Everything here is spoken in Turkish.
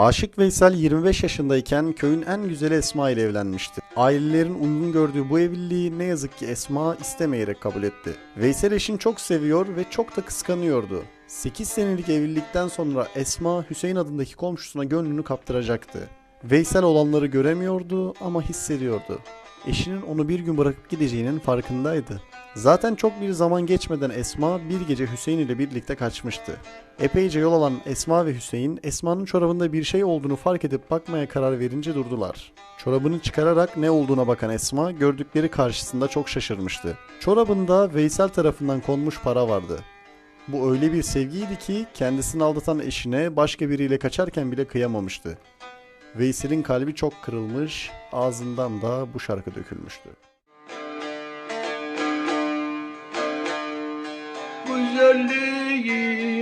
Aşık Veysel 25 yaşındayken köyün en güzeli Esma ile evlenmişti. Ailelerin uygun gördüğü bu evliliği ne yazık ki Esma istemeyerek kabul etti. Veysel eşini çok seviyor ve çok da kıskanıyordu. 8 senelik evlilikten sonra Esma Hüseyin adındaki komşusuna gönlünü kaptıracaktı. Veysel olanları göremiyordu ama hissediyordu. Eşinin onu bir gün bırakıp gideceğinin farkındaydı. Zaten çok bir zaman geçmeden Esma bir gece Hüseyin ile birlikte kaçmıştı. Epeyce yol alan Esma ve Hüseyin, Esma'nın çorabında bir şey olduğunu fark edip bakmaya karar verince durdular. Çorabını çıkararak ne olduğuna bakan Esma, gördükleri karşısında çok şaşırmıştı. Çorabında Veysel tarafından konmuş para vardı. Bu öyle bir sevgiydi ki kendisini aldatan eşine başka biriyle kaçarken bile kıyamamıştı. Veysel'in kalbi çok kırılmış, ağzından da bu şarkı dökülmüştü. Etme